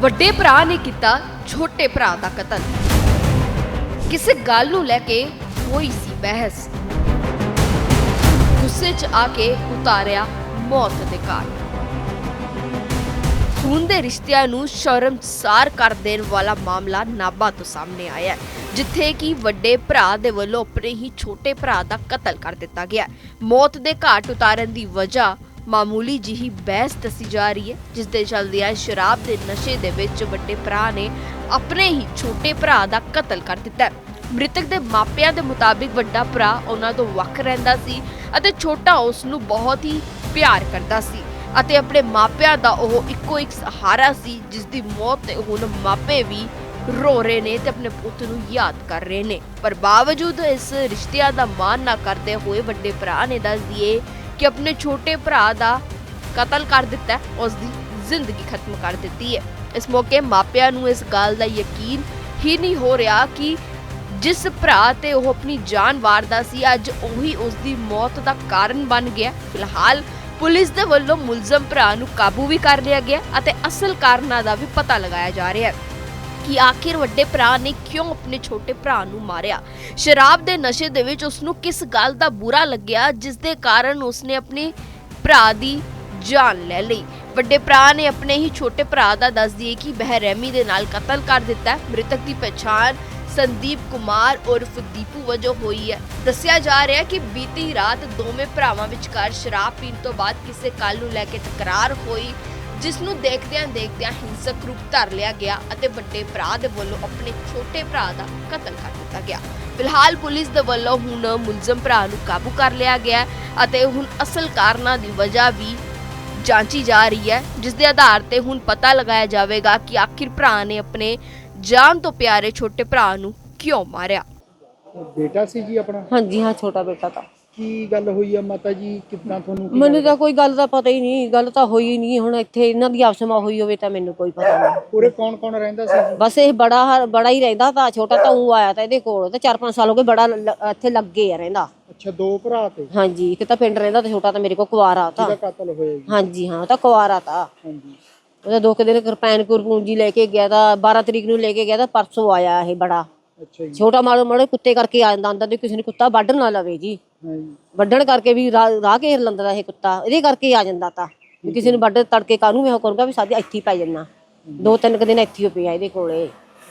ਵੱਡੇ ਭਰਾ ਨੇ ਕੀਤਾ ਛੋਟੇ ਭਰਾ ਦਾ ਕਤਲ। ਕਿਸੇ ਗੱਲ ਨੂੰ ਲੈ ਕੇ ਹੋਈ ਸੀ ਬਹਿਸ। ਗੁੱਸੇ 'ਚ ਆ ਕੇ ਉਤਾਰਿਆ ਮੌਤ ਦੇ ਘਾਟ। ਖੂਨ ਦੇ ਰਿਸ਼ਤਿਆਂ ਨੂੰ ਸ਼ਰਮਸਾਰ ਕਰ ਦੇਣ ਵਾਲਾ ਮਾਮਲਾ ਨਾਭਾ ਤੋਂ ਸਾਹਮਣੇ ਆਇਆ ਹੈ, ਜਿੱਥੇ ਕਿ ਵੱਡੇ ਭਰਾ ਦੇ ਵੱਲੋਂ ਆਪਣੇ ਹੀ ਛੋਟੇ ਭਰਾ ਦਾ ਕਤਲ ਕਰ ਦਿੱਤਾ ਗਿਆ ਮੌਤ ਦੇ ਘਾਟ ਉਤਾਰਨ ਦੀ ਵਜ੍ਹਾ ਮਾਮੂਲੀ ਜਿਹੀ ਬਹਿਸ ਦੱਸੀ ਜਾ ਰਹੀ ਹੈ ਜਿਸ ਦੇ ਚੱਲਦਿਆਂ ਸ਼ਰਾਬ ਦੇ ਨਸ਼ੇ ਦੇ ਵਿੱਚ ਵੱਡੇ ਭਰਾ ਨੇ ਆਪਣੇ ਹੀ ਛੋਟੇ ਭਰਾ ਦਾ ਕਤਲ ਕਰ ਦਿੱਤਾ ਮ੍ਰਿਤਕ ਦੇ ਮਾਪਿਆਂ ਦੇ ਮੁਤਾਬਿਕ ਵੱਡਾ ਭਰਾ ਉਹਨਾਂ ਤੋਂ ਵੱਖ ਰਹਿੰਦਾ ਸੀ ਅਤੇ ਛੋਟਾ ਉਸ ਨੂੰ ਬਹੁਤ ਹੀ ਪਿਆਰ ਕਰਦਾ ਸੀ ਅਤੇ ਆਪਣੇ ਮਾਪਿਆਂ ਦਾ ਉਹ ਇੱਕੋ ਇੱਕ ਸਹਾਰਾ ਸੀ ਜਿਸ ਦੀ ਮੌਤ ਤੇ ਹੁਣ ਮਾਪੇ ਵੀ ਰੋ ਰਹੇ ਨੇ ਤੇ ਆਪਣੇ ਪੁੱਤ ਨੂੰ ਯਾਦ ਕਰ ਰਹੇ ਨੇ। ਪਰ ਬਾਵਜੂਦ ਇਸ ਰਿਸ਼ਤਿਆਂ ਦਾ ਮਾਣ ਨਾ ਕਰਦੇ ਹੋਏ ਵੱਡੇ ਭਰਾ ਨੇ ਦੱਸ ਦਈਏ ਕਿ ਆਪਣੇ ਛੋਟੇ ਭਰਾ ਦਾ ਕਤਲ ਕਰ ਦਿੱਤਾ ਹੈ, ਉਸ ਦੀ ਜ਼ਿੰਦਗੀ ਖਤਮ ਕਰ ਦਿੱਤੀ ਹੈ। ਇਸ ਮੌਕੇ ਮਾਪਿਆਂ ਨੂੰ ਇਸ ਗੱਲ ਦਾ ਯਕੀਨ ਹੀ ਨਹੀਂ ਹੋ ਰਿਹਾ ਕਿ ਜਿਸ ਭਰਾ ਤੇ ਉਹ ਆਪਣੀ ਜਾਨ ਵਾਰਦਾ ਸੀ ਅੱਜ ਉਹੀ ਉਸ ਦੀ ਮੌਤ ਦਾ ਕਾਰਨ ਬਣ ਗਿਆ ਫਿਲਹਾਲ ਪੁਲਿਸ ਦੇ ਵੱਲੋਂ ਮੁਲਜ਼ਮ ਭਰਾ ਨੂੰ ਕਾਬੂ ਵੀ ਕਰ ਲਿਆ ਗਿਆ ਅਤੇ ਅਸਲ ਕਾਰਨਾਂ ਦਾ ਵੀ ਪਤਾ ਲਗਾਇਆ ਜਾ ਰਿਹਾ ਹੈ। ਕਿ ਆਖਿਰ ਵੱਡੇ ਭਰਾ ਨੇ ਕਿਉਂ ਆਪਣੇ ਛੋਟੇ ਭਰਾ ਨੂੰ ਮਾਰਿਆ? ਸ਼ਰਾਬ ਦੇ ਨਸ਼ੇ ਦੇ ਵਿੱਚ ਉਸ ਨੂੰ ਕਿਸ ਗੱਲ ਦਾ ਬੁਰਾ ਲੱਗਿਆ, ਜਿਸ ਦੇ ਕਾਰਨ ਉਸਨੇ ਆਪਣੇ ਭਰਾ ਦੀ ਜਾਨ ਲੈ ਲਈ? ਵੱਡੇ ਭਰਾ ਨੇ ਆਪਣੇ ਹੀ ਛੋਟੇ ਭਰਾ ਦਾ ਦੱਸ ਦਈਏ ਕਿ ਬਹਿਰਹਿਮੀ ਦੇ ਨਾਲ ਕਤਲ ਕਰ ਦਿੱਤਾ ਮ੍ਰਿਤਕ ਦੀ ਪਛਾਣ ਸੰਦੀਪ ਕੁਮਾਰ ਉਰਫ ਦੀਪੂ ਵਜੋਂ ਹੋਈ ਹੈ। ਦੱਸਿਆ ਜਾ ਰਿਹਾ ਹੈ ਕਿ ਬੀਤੀ ਰਾਤ ਦੋਵੇਂ ਭਰਾਵਾਂ ਵਿਚਕਾਰ ਸ਼ਰਾਬ ਪੀਣ ਤੋਂ ਬਾਅਦ ਕਿਸੇ ਕੱਲ ਨੂੰ ਲੈ ਕੇ ਤਕਰਾਰ ਹੋਈ। ਜਿਸ ਨੂੰ ਦੇਖਦਿਆਂ ਦੇਖਦਿਆਂ ਹਿੰਸਕ ਰੂਪ ਧਾਰ ਲਿਆ ਗਿਆ ਅਤੇ ਵੱਡੇ ਭਰਾ ਦੇ ਵੱਲੋਂ ਆਪਣੇ ਛੋਟੇ ਭਰਾ ਦਾ ਕਤਲ ਕਰ ਦਿੱਤਾ ਗਿਆ। ਫਿਲਹਾਲ ਪੁਲਿਸ ਦੇ ਵੱਲੋਂ ਹੁਣ ਮੁਲਜ਼ਮ ਭਰਾ ਨੂੰ ਕਾਬੂ ਕਰ ਲਿਆ ਗਿਆ ਅਤੇ ਹੁਣ ਅਸਲ ਕਾਰਨਾਂ ਦੀ ਵਜ੍ਹਾ ਵੀ ਜਾਂਚੀ ਜਾ ਰਹੀ ਹੈ ਜਿਸ ਦੇ ਆਧਾਰ ਤੇ ਹੁਣ ਪਤਾ ਲਗਾਇਆ ਜਾਵੇਗਾ ਕਿ ਆਖਿਰ ਭਰਾ ਨੇ ਆਪਣੇ ਜਾਨ ਤੋਂ ਪਿਆਰੇ ਛੋਟੇ ਭਰਾ ਨੂੰ ਕਿਉਂ ਮਾਰਿਆ। ਬੇਟਾ ਸੀ ਜੀ ਆਪਣਾ? ਹਾਂਜੀ ਹਾਂ ਛੋਟਾ ਬੇਟਾ ਤਾਂ। ਕੀ ਗੱਲ ਹੋਈ ਆ ਮਾਤਾ ਜੀ? ਕਿੰਨਾ ਤੁਹਾਨੂੰ ਕੀ ਮੈਨੂੰ ਤਾਂ ਕੋਈ ਗੱਲ ਦਾ ਪਤਾ ਹੀ ਨਹੀਂ ਗੱਲ ਤਾਂ ਹੋਈ ਹੀ ਨਹੀਂ ਹੁਣ ਇੱਥੇ ਇਹਨਾਂ ਦੀ ਆਪਸ ਵਿੱਚ ਹੋਈ ਹੋਵੇ ਤਾਂ ਮੈਨੂੰ ਕੋਈ ਪਤਾ ਨਹੀਂ। ਪੂਰੇ ਕੌਣ ਕੌਣ ਰਹਿੰਦਾ ਸੀ? ਜੀ? ਬਸ ਇਹ ਬੜਾ ਹ- ਬੜਾ ਹੀ ਰਹਿੰਦਾ ਤਾਂ ਛੋਟਾ ਤਾਂ ਉਹ ਆਇਆ ਤਾਂ ਇਹਦੇ ਕੋਲ ਤੇ 4-5 ਸਾਲ ਹੋ ਗਏ ਬੜਾ ਲ- ਇੱਥੇ ਲੱਗੇ ਆ ਰਹਿੰਦਾ। ਅੱਛਾ ਦੋ ਭਰਾ ਤੇ? ਹਾਂਜੀ ਇੱਕ ਤਾਂ ਪਿੰਡ ਰਹਿੰਦਾ ਤੇ ਛੋਟਾ ਤਾਂ ਮੇਰੇ ਕੋਲ ਕੁਵਾਰਾ ਤਾਂ। ਜਿਹਦਾ ਕਤਲ ਹੋਇਆ ਜੀ? ਹਾਂਜੀ ਹਾਂ ਉਹ ਤਾਂ ਕੁਵਾਰਾ ਤਾਂ। ਹਾਂਜੀ। ਉਹਦਾ ਦੋ ਕੁ ਦਿਨ ਕਿਰਪਾਨ ਕੁਰਪੂੰਜੀ ਲੈ ਕੇ ਗਿਆ ਤਾਂ 12 ਤਰੀਕ ਨੂੰ ਲੈ ਕੇ ਗਿਆ ਤਾਂ ਪਰਸੋਂ ਆਇਆ ਇਹ ਬੜਾ। ਅੱਛਾ ਜੀ। ਛੋਟਾ ਮਾੜੇ ਮਾੜੇ ਕੁੱਤੇ ਕਰਕੇ ਆ ਜਾਂਦਾ ਹੁੰਦਾ ਤੇ ਕਿਸੇ ਨੇ ਕੁੱਤਾ ਵੱਢ ਨਾ ਲਵੇ ਜੀ। ਵੱਢਣ ਕਰਕੇ ਵੀ ਰਾਹ ਰਾਹ ਘੇਰ ਲੈਂਦਾ ਇਹ ਕੁੱਤਾ ਇਹਦੇ ਕਰਕੇ ਆ ਜਾਂਦਾ ਤਾਂ। ਵੀ ਕਿਸੇ ਨੂੰ ਵੱਢ ਤੜਕੇ ਕਾਹਨੂੰ ਮੈਂ ਉਹ ਕਰੂੰਗਾ ਵੀ ਸਾਡੀ ਇੱਥੇ ਹੀ ਪੈ ਜੰਨਾ ਦੋ ਤਿੰਨ ਕੁ ਦਿਨ ਇੱਥੇ ਹੀ ਪਿਆ ਇਹਦੇ ਕੋਲੇ।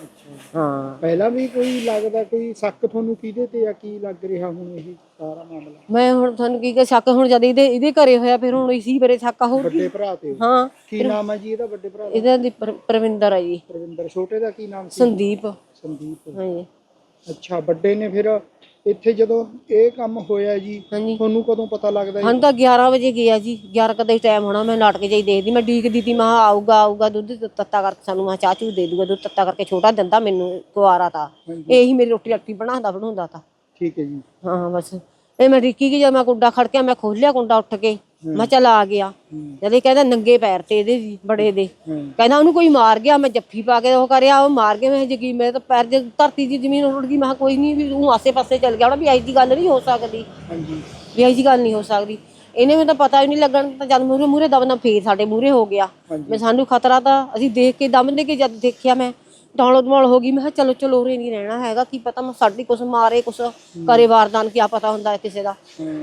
ਅੱਛਾ ਹਾਂ। ਪਹਿਲਾਂ ਵੀ ਕੋਈ ਲੱਗਦਾ ਕੋਈ ਸ਼ੱਕ ਤੁਹਾਨੂੰ ਕਿਹਦੇ ਤੇ ਆ ਕੀ ਲੱਗ ਰਿਹਾ ਹੁਣ ਇਹ ਸਾਰਾ ਮਾਮਲਾ? ਮੈਂ ਹੁਣ ਤੁਹਾਨੂੰ ਕੀ ਕਹ ਸ਼ੱਕ ਹੁਣ ਜਦ ਇਹਦੇ ਇਹਦੇ ਘਰੇ ਹੋਇਆ ਫਿਰ ਹੁਣ ਇਸੀ ਬਾਰੇ ਸ਼ੱਕ ਹੋਰ ਵੱਡੇ ਭਰਾ ਤੇ ਹਾਂ। ਕੀ ਨਾਮ ਹੈ ਜੀ ਇਹਦਾ ਵੱਡੇ ਭਰਾ ਦਾ? ਇਹਦਾ ਦੀ ਪਰ- ਪ੍ਰਵਿੰਦਰ ਹੈ ਜੀ। ਪ੍ਰਵਿੰਦਰ ਛੋਟੇ ਦਾ ਕੀ ਨਾਮ ਸੀ? ਸੰਦੀਪ। ਸੰਦੀਪ। ਹਾਂਜੀ। ਅੱਛਾ ਵੱਡੇ ਨੇ ਫਿਰ। ਇੱਥੇ ਜਦੋਂ ਇਹ ਕੰਮ ਹੋਇਆ ਜੀ ਹਾਂਜੀ। ਤੁਹਾਨੂੰ ਕਦੋਂ ਪਤਾ ਲੱਗਦਾ ਜੀ? ਹਾਂ ਤਾਂ 11 ਵਜੇ ਗਿਆ ਜੀ। 11 ਕਦੇ ਟਾਈਮ ਹੋਣਾ ਮੈਂ ਨਾਟਕ ਜਾਈ ਦੇਖਦੀ ਮੈਂ ਡੀਕ ਦਿੱਤੀ ਮੈਂ ਕਿਹਾ ਆਊਗਾ ਆਊਗਾ ਦੁੱਧ ਤੱਤਾ ਕਰਕੇ ਸਾਨੂੰ ਮੈਂ ਚਾਹ ਚੂ ਦੇ ਦੂਗਾ ਦੁੱਧ ਤੱਤਾ ਕਰਕੇ ਛੋਟਾ ਦਿੰਦਾ ਮੈਨੂੰ ਕੁਆਰਾ ਤਾਂ। ਇਹੀ ਮੇਰੀ ਰੋਟੀ ਰੱਟੀ ਬਣਾਉਂਦਾ ਬਣਾਉਂਦਾ ਤਾਂ। ਠੀਕ ਹੈ ਜੀ। ਹਾਂ ਬਸ। ਇਹ ਮੈਂ ਰਿੱਕੀ ਕੀ ਜਦ ਮੈਂ ਕੁੰਡਾ ਖੜਕਿਆ ਮੈਂ ਖੋਲਿਆ ਕੁੰਡਾ ਉੱਠ ਕੇ। ਮੈਂ ਚੱਲ ਆ ਗਿਆ। ਜਦ ਕਹਿੰਦਾ ਨੰਗੇ ਪੈਰ ਤੇ ਇਹਦੇ ਜੀ ਬੜੇ ਦੇ। ਕਹਿੰਦਾ ਉਹਨੂੰ ਕੋਈ ਮਾਰ ਗਿਆ ਮੈਂ ਜੱਫੀ ਪਾ ਕੇ ਉਹ ਕਰਿਆ ਉਹ ਮਾਰ ਗਿਆ ਮੈਂ ਜਗੀ ਮੈਂ ਤਾਂ ਪੈਰ ਜੇ ਧਰਤੀ ਦੀ ਜ਼ਮੀਨ ਉੱਡ ਗਈ। ਮੈਂ ਕਿਹਾ ਕੋਈ ਨਹੀਂ ਵੀ ਉਹ ਆਸੇ ਪਾਸੇ ਚੱਲ ਗਿਆ ਹੋਣਾ ਵੀ ਦੀ ਗੱਲ ਨਹੀਂ ਹੋ ਸਕਦੀ। ਹਾਂਜੀ। ਵੀ ਐਜੀ ਗੱਲ ਨਹੀਂ ਹੋ ਸਕਦੀ। ਇਹਨੇ ਮੈਨੂੰ ਤਾਂ ਪਤਾ ਹੀ ਨਹੀਂ ਲੱਗਣ ਤਾਂ ਜਦ ਮੂਰੇ ਮੂਰੇ ਦਬਨਾ ਫੇਰ ਸਾਡੇ ਮੂਰੇ ਹੋ ਗਿਆ। ਮੈਂ ਸਾਨੂੰ ਖਤਰਾ ਤਾਂ ਅਸੀਂ ਦੇਖ ਕੇ ਦਮ ਦੇ ਕੇ ਜਦ ਦੇਖਿਆ ਮੈਂ ਡੌਲੋ ਦਮੌਲ ਹੋ ਗਈ। ਮੈਂ ਕਿਹਾ ਚਲੋ ਚਲੋ ਉਰੇ ਨਹੀਂ ਰਹਿਣਾ ਹੈਗਾ। ਕੀ ਪਤਾ ਮੈਂ ਸਾਡੀ ਕੁਛ ਮਾਰੇ ਕੁਛ ਕਰੇ ਵਾਰਦਾਨ ਕੀ ਪਤਾ ਹੁੰਦਾ ਹੈ ਕਿਸੇ ਦਾ।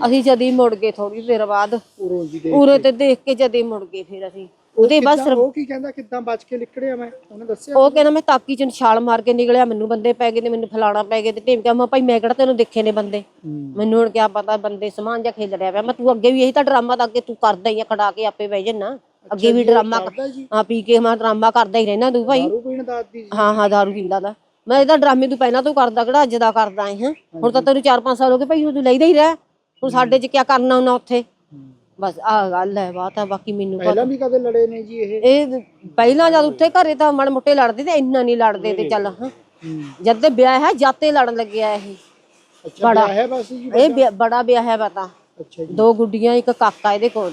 ਅਸੀਂ ਜਦੀ ਮੁੜ ਗਏ ਥੋੜੀ ਦੇਰ ਬਾਅਦ। ਉਰੋਂ ਜੀ ਦੇ ਉਰੇ ਤੇ ਦੇਖ ਕੇ ਜਦੇ ਮੁੜ ਗਏ ਫਿਰ ਅਸੀਂ। ਉਹਦੇ ਬਸ ਕਿੱਦਾਂ- ਉਹ ਕੀ ਕਹਿੰਦਾ ਕਿੱਦਾਂ ਬਚ ਕੇ ਨਿਕੜਿਆ ਮੈਂ? ਉਹਨੇ ਦੱਸਿਆ ਉਹ ਕਹਿੰਦਾ ਮੈਂ ਤਾਕੀ ਚ ਛਾਲ ਮਾਰ ਕੇ ਨਿਕਲਿਆ। ਮੈਨੂੰ ਬੰਦੇ ਪੈ ਗਏ ਤੇ ਮੈਨੂੰ ਫਲਾਣਾ ਪੈ ਗਏ ਤੇ ਢੇਮਕਾ ਮੈਂ ਭਾਈ ਮੈਂ ਕਿਹੜਾ ਤੈਨੂੰ ਦੇਖੇ ਨੇ ਬੰਦੇ? ਹੂੰ। ਮੈਨੂੰ ਹੁਣ ਕਿਆ ਪਤਾ ਬੰਦੇ ਸਮਾਨ ਜਾਂ ਖੇਲ ਰਿਹਾ ਪਿਆ। ਮੈਂ ਤੂੰ ਅੱਗੇ ਵੀ ਇਹੀ ਤਾਂ ਡਰਾਮਾ ਤਾਂ ਅੱਗੇ ਤੂੰ ਕਰਦਾ ਹੀ ਆ ਖੜਾ ਕੇ ਆਪੇ ਬਹਿ ਜੰਨਾ। ਅੱਗੇ ਵੀ ਡਰਾਮਾ ਹਾਂ ਪੀ ਕੇ ਮੈਂ ਡਰਾਮਾ ਕਰਦਾ ਹੀ ਰਹਿਣਾ ਤੂੰ ਭਾਈ। ਦਾਰੂ ਪੀਣ ਦਾ ਆਦੀ ਸੀ ਹਾਂ ਹਾਂ ਦਾਰੂ ਪੀਂਦਾ ਦਾ ਮੈਂ ਇਹਦਾ ਡਰਾਮੇ ਤੂੰ ਪਹਿਲਾਂ ਤੋਂ ਕਰਦਾ ਕਿਹੜਾ ਅੱਜ ਦਾ ਕਰਦਾ ਹੈ। ਹੁਣ ਤਾਂ ਤੈਨੂੰ 4-5 ਸਾਲ ਹੋ ਗਏ ਭਾਈ ਹੁਣ ਤੂੰ ਲੈਦਾ ਹੀ ਰਹਿ। ਹੁਣ ਸਾਡੇ ਚ ਕਿਆ ਕਰਨਾ ਉਹਨਾਂ ਉੱਥੇ? ਬਸ ਆਹ ਗੱਲ ਹੈ ਬਾਤ ਆ ਬਾਕੀ ਮੈਨੂੰ ਪਹਿਲਾਂ ਵੀ ਕਦੇ ਲੜੇ ਨੇ ਜੀ ਇਹ? ਇਹ ਪਹਿਲਾਂ ਜਦ ਉੱਥੇ ਘਰੇ ਤਾਂ ਮੜ ਮੁੱਟੇ ਲੜਦੇ ਤੇ ਇੰਨਾ ਨਹੀਂ ਲੜਦੇ ਤੇ ਚੱਲ ਹਾਂ। ਹੂੰ। ਜਦ ਤੇ ਵਿਆਹ ਹੈ ਜਾਤੇ ਲੜਨ ਲੱਗਿਆ ਇਹ। ਅੱਛਾ ਵਿਆਹ ਹੈ ਬਸ ਜੀ ਇਹ ਬੜਾ ਵਿਆਹ ਹੈ ਪਤਾ। ਅੱਛਾ ਜੀ। ਦੋ ਗੁੱਡੀਆਂ ਇੱਕ ਕਾਕਾ ਇਹਦੇ ਕੋਲ।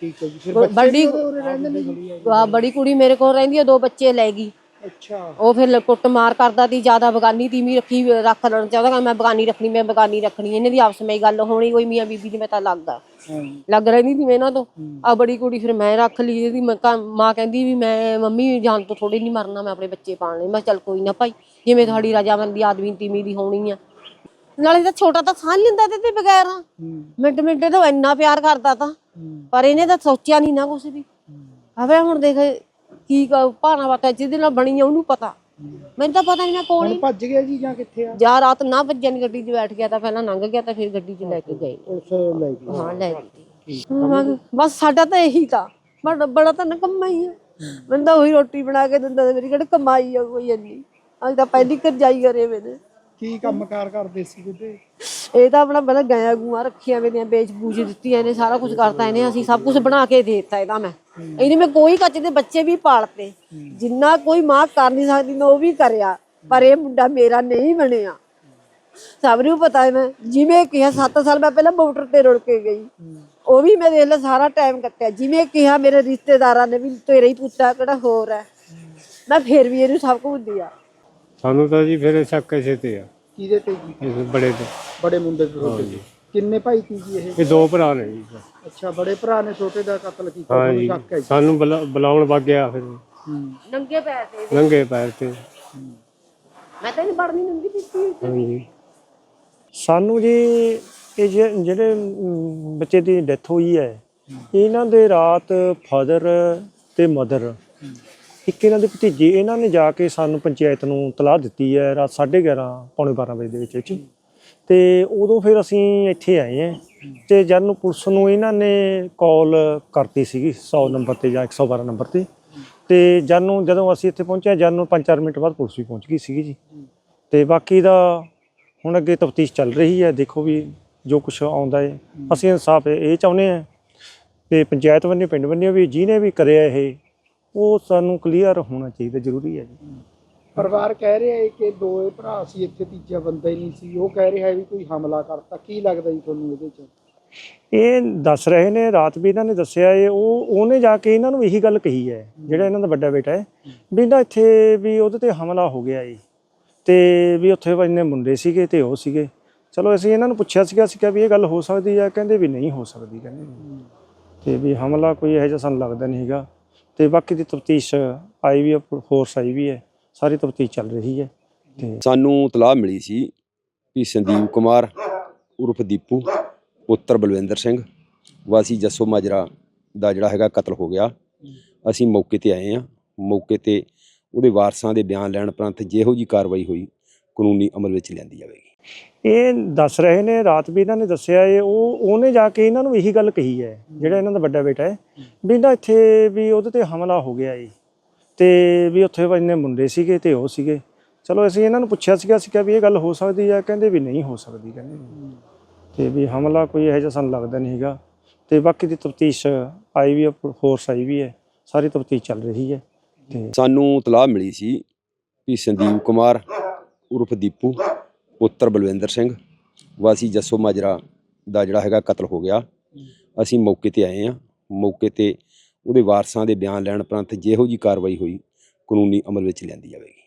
ਠੀਕ ਹੈ ਜੀ ਫਿਰ ਬੱਚੇ ਬੜੀ ਉਰੇ ਰਹਿੰਦੇ ਨੇ ਜੀ? ਆਹ ਬੜੀ ਕੁੜੀ ਮੇਰੇ ਕੋਲ ਰਹਿੰਦੀ ਹੈ ਦੋ ਬੱਚੇ ਲੈ ਗਈ। ਅੱਛਾ। ਉਹ ਫਿਰ ਲ- ਕੁੱਟਮਾਰ ਕਰਦਾ ਤੀ ਜ਼ਿਆਦਾ ਬਗਾਨੀ ਤੀਵੀਂ ਰੱਖੀ ਰੱਖ ਲੈਣਾ ਚਾਹੁੰਦਾ ਕਿ ਮੈਂ ਬਗਾਨੀ ਰੱਖਣੀ ਮੈਂ ਬਗਾਨੀ ਰੱਖਣੀ ਇਹਨੇ ਦੀ ਆਪਸ ਵਿੱਚ ਗੱਲ ਹੋਣੀ ਕੋਈ ਮੀਆਂ ਬੀਬੀ ਦੀ ਮੈਂ ਤਾਂ ਲੱਗਦਾ। ਹਾਂ। ਲੱਗ ਰਹੀ ਨਹੀਂ ਇਹਨਾਂ ਤੋਂ। ਆ ਬੜੀ ਕੁੜੀ ਫਿਰ ਮੈਂ ਰੱਖ ਲਈ ਇਹਦੀ ਮਾਂ ਕ- ਮਾਂ ਕਹਿੰਦੀ ਵੀ ਮੈਂ ਮੰਮੀ ਜਾਨ ਤੋਂ ਥੋੜੀ ਨਹੀਂ ਮਰਨਾ ਮੈਂ ਆਪਣੇ ਬੱਚੇ ਪਾਲਣੇ। ਮੈਂ ਕਿਹਾ ਚੱਲ ਕੋਈ ਨਾ ਭਾਈ ਜਿਵੇਂ ਤੁਹਾਡੀ ਰਜਾਮੰਦੀ ਆਦਮੀ ਤੀਵੀਂ ਦੀ ਹੋਣੀ ਆ। ਨਾਲੇ ਤਾਂ ਛੋਟਾ ਤਾਂ ਸਾਹ ਲੈਂਦਾ ਤੇ ਤੇ ਬਗੈਰ। ਮਿੰਟ ਮਿੰਟ ਤੋਂ ਇੰਨਾ ਪਿਆਰ ਕਰਦਾ ਤਾਂ। ਪਰ ਇਹਨੇ ਤਾਂ ਸੋਚਿਆ ਨਹੀਂ ਨਾ ਕੁਛ ਵੀ। ਆਵੇ ਹੁਣ ਦੇਖ ਕੀ ਕ- ਭਾਣਾ ਵਾਟਾ ਜਿਹਦੇ ਨਾਲ ਬਣੀ ਆ ਉਹਨੂੰ ਪਤਾ। ਮੈਨੂੰ ਤਾਂ ਪਤਾ ਨਹੀਂ ਮੈਂ ਕੋਲ ਹੁਣ ਹੀ। ਭੱਜ ਗਿਆ ਜੀ ਜਾਂ ਕਿੱਥੇ ਆ? ਜਾ ਰਾਤ ਨਾ ਵੱਜਣ ਗੱਡੀ 'ਚ ਬੈਠ ਗਿਆ ਤਾਂ ਪਹਿਲਾਂ ਲੰਘ ਗਿਆ ਤਾਂ ਫਿਰ ਗੱਡੀ 'ਚ ਲੈ ਕੇ ਗਏ। ਪੁਲਿਸ ਲੈ ਗਈ। ਹਾਂ ਲੈ ਗਈ। ਹਾਂ, ਬਸ ਸਾਡਾ ਤਾਂ ਇਹੀ ਤਾਂ। ਬੜਾ ਬੜਾ ਤਾਂ ਨਕਮਾ ਹੀ ਆ। ਮੈਨੂੰ ਤਾਂ ਉਹੀ ਰੋਟੀ ਬਣਾ ਕੇ ਦਿੰਦਾ ਤੇ ਮੇਰੀ ਕਿਹੜੀ ਕਮਾਈ ਆ ਕੋਈ ਇੰਨੀ। ਅੱਜ ਤਾਂ ਪਹਿਲੀ ਕਰਜਾਈ ਕਰੇ ਮੈਨੇ। ਕੀ ਕੰਮਕਾਰ ਕਰਦੇ ਸੀ ਬੇਬੇ ਇਹ ਤਾਂ ਆਪਣਾ ਪਹਿਲਾਂ ਗਾਇਆ ਗੂਆਂ ਰੱਖੀਆਂ ਮੇਰੀਆਂ ਵੇਚ ਬੂਝ ਦਿੱਤੀਆਂ ਇਹਨੇ ਸਾਰਾ ਕੁਝ ਕਰਤਾ ਇਹਨੇ ਅਸੀਂ ਸਭ ਕੁਝ ਬਣਾ ਕੇ ਦੇ ਦਿੱਤਾ ਇਹਦਾ ਮੈਂ। ਇਹਨੇ ਮੈਂ ਕੋਈ ਕੱਚ ਦੇ ਬੱਚੇ ਵੀ ਪਾਲਤੇ। ਜਿੰਨਾ ਕੋਈ ਮਾਂ ਕਰ ਨਹੀਂ ਸਕਦੀ ਮੈਂ ਉਹ ਵੀ ਕਰਿਆ। ਪਰ ਇਹ ਮੁੰਡਾ ਮੇਰਾ ਨਹੀਂ ਬਣਿਆ। ਸਭ ਨੂੰ ਪਤਾ ਹੈ ਮੈਂ ਜਿਵੇਂ ਕਿਹਾ 7 ਸਾਲ ਮੈਂ ਪਹਿਲਾਂ ਮੋਟਰ ਤੇ ਰੁੜ ਕੇ ਗਈ। ਉਹ ਵੀ ਮੈਂ ਦੇਖ ਲਾ ਸਾਰਾ ਟਾਈਮ ਕੱਟਿਆ। ਜਿਵੇਂ ਕਿਹਾ ਮੇਰੇ ਰਿਸ਼ਤੇਦਾਰਾਂ ਨੇ ਵੀ ਤੇਰਾ ਹੀ ਪੁੱਤਾ ਕਿਹੜਾ ਹੋਰ ਹੈ। ਮੈਂ ਫੇਰ ਵੀ ਇਹਨੂੰ ਸਭ ਕੁਝ ਦਿਆ। ਸਾਨੂੰ ਤਾਂ ਜੀ ਫਿਰ ਸ਼ੱਕ ਕਿਸੇ ਤੇ ਆ। ਕਿਹਦੇ ਤੇ ਜੀ? ਇਸ ਬੜੇ ਤੇ। ਬੜੇ ਮੁੰਡੇ ਦੇ ਤੁਹਾਡੇ ਜੀ ਕਿੰਨੇ ਭਾਈ ਸੀ ਜੀ ਇਹ? ਇਹ ਦੋ ਭਰਾ ਨੇ ਜੀ। ਅੱਛਾ ਬੜੇ ਭਰਾ ਨੇ ਛੋਟੇ ਦਾ ਕਤਲ ਕੀਤਾ ਹਾਂ ਜੀ। ਸ਼ੱਕ ਹੈ ਜੀ? ਸਾਨੂੰ ਬੁਲਾ- ਬੁਲਾਉਣ ਵਗ ਗਿਆ ਫਿਰ। ਹੂੰ। ਨੰਗੇ ਪੈਰ ਤੇ। ਨੰਗੇ ਪੈਰ ਤੇ। ਮੈਂ ਤਾਂ ਇਹਨੂੰ ਬੜਨੀ ਨੰਗੀ ਦਿੱਤੀ ਹਾਂਜੀ। ਸਾਨੂੰ ਜੀ ਇਹ ਜਿਹੜੇ ਅਮ, ਬੱਚੇ ਦੀ ਡੈਥ ਹੋਈ ਹੈ ਇਹਨਾਂ ਦੇ ਰਾਤ ਫਾਦਰ ਤੇ ਮਦਰ ਇੱਕ ਇਹਨਾਂ ਦੇ ਭਤੀਜੇ, ਇਹਨਾਂ ਨੇ ਜਾ ਕੇ ਸਾਨੂੰ ਪੰਚਾਇਤ ਨੂੰ ਤਲਾਹ ਦਿੱਤੀ ਹੈ ਰਾਤ 11:30 ਪੌਣੇ 12 ਵਜੇ ਦੇ ਵਿੱਚ ਵਿੱਚ। ਤੇ ਉਦੋਂ ਫਿਰ ਅਸੀਂ ਇੱਥੇ ਆਏ ਹਾਂ ਤੇ ਜਦ ਨੂੰ ਪੁਲਿਸ ਨੂੰ ਇਹਨਾਂ ਨੇ ਕਾਲ ਕਰਤੀ ਸੀਗੀ 100 ਨੰਬਰ ਤੇ ਜਾਂ 112 ਨੰਬਰ ਤੇ। ਤੇ ਜਦ ਨੂੰ, ਜਦੋਂ ਅਸੀਂ ਇੱਥੇ ਪਹੁੰਚੇ, ਜਦ ਨੂੰ 5-4 ਮਿੰਟ ਬਾਅਦ ਪੁਲਿਸ ਵੀ ਪਹੁੰਚ ਗਈ ਸੀਗੀ ਜੀ। ਤੇ ਬਾਕੀ ਦਾ ਹੁਣ ਅੱਗੇ ਤਫਤੀਸ਼ ਚੱਲ ਰਹੀ ਹੈ, ਦੇਖੋ ਵੀ ਜੋ ਕੁਝ ਆਉਂਦਾ ਹੈ। ਅਸੀਂ ਇਨਸਾਫ ਇਹ ਚਾਹੁੰਦੇ ਹਾਂ ਤੇ ਪੰਚਾਇਤ ਵੱਲੋਂ, ਪਿੰਡ ਵੱਲੋਂ ਵੀ, ਜਿਹਨੇ ਵੀ ਕਰਿਆ ਇਹ ਉਹ ਸਾਨੂੰ ਕਲੀਅਰ ਹੋਣਾ ਚਾਹੀਦਾ ਜ਼ਰੂਰੀ ਹੈ ਜੀ। ਪਰਿਵਾਰ ਕਹਿ ਰਿਹਾ ਹੈ ਕਿ ਦੋਏ ਭਰਾ ਸੀ ਇੱਥੇ ਤੀਜਾ ਬੰਦਾ ਹੀ ਨਹੀਂ ਸੀ। ਉਹ ਕਹਿ ਰਿਹਾ ਹੈ ਵੀ ਕੋਈ ਹਮਲਾ ਕਰਤਾ। ਕੀ ਲੱਗਦਾ ਜੀ ਤੁਹਾਨੂੰ ਇਹਦੇ ਚ? ਇਹ ਦੱਸ ਰਹੇ ਨੇ ਰਾਤ ਵੀ ਇਹਨਾਂ ਨੇ ਦੱਸਿਆ ਇਹ ਉਹ ਉਹਨੇ ਜਾ ਕੇ ਇਹਨਾਂ ਨੂੰ ਇਹੀ ਗੱਲ ਕਹੀ ਹੈ ਜਿਹੜਾ ਇਹਨਾਂ ਦਾ ਵੱਡਾ ਬੇਟਾ ਹੈ ਵੀ ਨਾ ਇੱਥੇ ਵੀ ਉਹਦੇ ਤੇ ਹਮਲਾ ਹੋ ਗਿਆ ਜੀ ਤੇ ਵੀ ਉੱਥੇ ਇੰਨੇ ਮੁੰਡੇ ਸੀਗੇ ਤੇ ਉਹ ਸੀਗੇ। ਚਲੋ ਅਸੀਂ ਇਹਨਾਂ ਨੂੰ ਪੁੱਛਿਆ ਸੀਗਾ ਅਸੀਂ ਕਿਹਾ ਵੀ ਇਹ ਗੱਲ ਹੋ ਸਕਦੀ ਹੈ ਕਹਿੰਦੇ ਵੀ ਨਹੀਂ ਹੋ ਸਕਦੀ ਕਹਿੰਦੇ। ਤੇ ਵੀ ਹਮਲਾ ਕੋਈ ਇਹੋ ਜਿਹਾ ਸਾਨੂੰ ਲੱਗਦਾ ਨਹੀਂ ਹੈਗਾ। ਤੇ ਬਾਕੀ ਦੀ ਤਫਤੀਸ਼ ਆਈ ਵੀ ਹੈ ਫੋਰਸ ਆਈ ਵੀ ਹੈ, ਸਾਰੀ ਤਫਤੀਸ਼ ਚੱਲ ਰਹੀ ਹੈ ਤੇ ਸਾਨੂੰ ਤਲਾਹ ਮਿਲੀ ਸੀ ਵੀ ਸੰਦੀਪ ਕੁਮਾਰ ਉਰਫ ਦੀਪੂ, ਪੁੱਤਰ ਬਲਵਿੰਦਰ ਸਿੰਘ, ਵਾਸੀ ਜੱਸੋ ਮਾਜਰਾ ਦਾ ਜਿਹੜਾ ਹੈਗਾ ਕਤਲ ਹੋ ਗਿਆ। ਅਸੀਂ ਮੌਕੇ ਤੇ ਆਏ ਹਾਂ। ਮੌਕੇ ਤੇ ਉਹਦੇ ਵਾਰਸਾਂ ਦੇ ਬਿਆਨ ਲੈਣ ਪ੍ਰੰਤ ਜਿਹੋ ਜੀ ਕਾਰਵਾਈ ਹੋਈ। ਕਾਨੂੰਨੀ ਅਮਲ ਵਿੱਚ ਲਿਆਂਦੀ ਜਾਵੇਗੀ। ਇਹ ਦੱਸ ਰਹੇ ਨੇ ਰਾਤ ਵੀ ਇਹਨਾਂ ਨੇ ਦੱਸਿਆ ਇਹ ਉਹ ਉਹਨੇ ਜਾ ਕੇ ਇਹਨਾਂ ਨੂੰ ਇਹੀ ਗੱਲ ਕਹੀ ਹੈ ਜਿਹੜਾ ਇਹਨਾਂ ਦਾ ਵੱਡਾ ਬੇਟਾ ਹੈ ਵੀ ਨਾ ਇੱਥੇ ਵੀ ਉਹਦੇ ਤੇ ਹਮਲਾ ਹੋ ਗਿਆ ਜੀ ਤੇ ਵੀ ਉੱਥੇ ਇੰਨੇ ਮੁੰਡੇ ਸੀਗੇ ਤੇ ਉਹ ਸੀਗੇ। ਚਲੋ ਅਸੀਂ ਇਹਨਾਂ ਨੂੰ ਪੁੱਛਿਆ ਸੀਗਾ ਅਸੀਂ ਕਿਹਾ ਵੀ ਇਹ ਗੱਲ ਹੋ ਸਕਦੀ ਹੈ ਕਹਿੰਦੇ ਵੀ ਨਹੀਂ ਹੋ ਸਕਦੀ ਕਹਿੰਦੇ। ਤੇ ਵੀ ਹਮਲਾ ਕੋਈ ਇਹੋ ਜਿਹਾ ਸਾਨੂੰ ਲੱਗਦਾ ਨਹੀਂ ਹੈਗਾ। ਤੇ ਬਾਕੀ ਦੀ ਤਫਤੀਸ਼ ਆਈ ਵੀ ਫੋਰਸ ਆਈ ਵੀ ਹੈ ਸਾਰੀ ਤਫਤੀਸ਼ ਚੱਲ ਰਹੀ ਹੈ ਤੇ ਸਾਨੂੰ ਤਲਾਹ ਮਿਲੀ ਸੀ ਵੀ ਸੰਦੀਪ ਕੁਮਾਰ ਉਰਫ ਦੀਪੂ, ਪੁੱਤਰ ਬਲਵਿੰਦਰ ਸਿੰਘ ਵਾਸੀ ਜੱਸੋ ਮਾਜਰਾ ਦਾ ਜਿਹੜਾ ਹੈਗਾ ਕਤਲ ਹੋ ਗਿਆ। ਅਸੀਂ ਮੌਕੇ ਤੇ ਆਏ ਹਾਂ। ਮੌਕੇ ਤੇ ਉਹਦੇ ਵਾਰਸਾਂ ਦੇ ਬਿਆਨ ਲੈਣ ਉਪਰੰਤ ਜਿਹੋ ਜੀ ਕਾਰਵਾਈ ਹੋਈ, ਕਾਨੂੰਨੀ ਅਮਲ ਵਿੱਚ ਲਿਆਂਦੀ ਜਾਵੇਗੀ।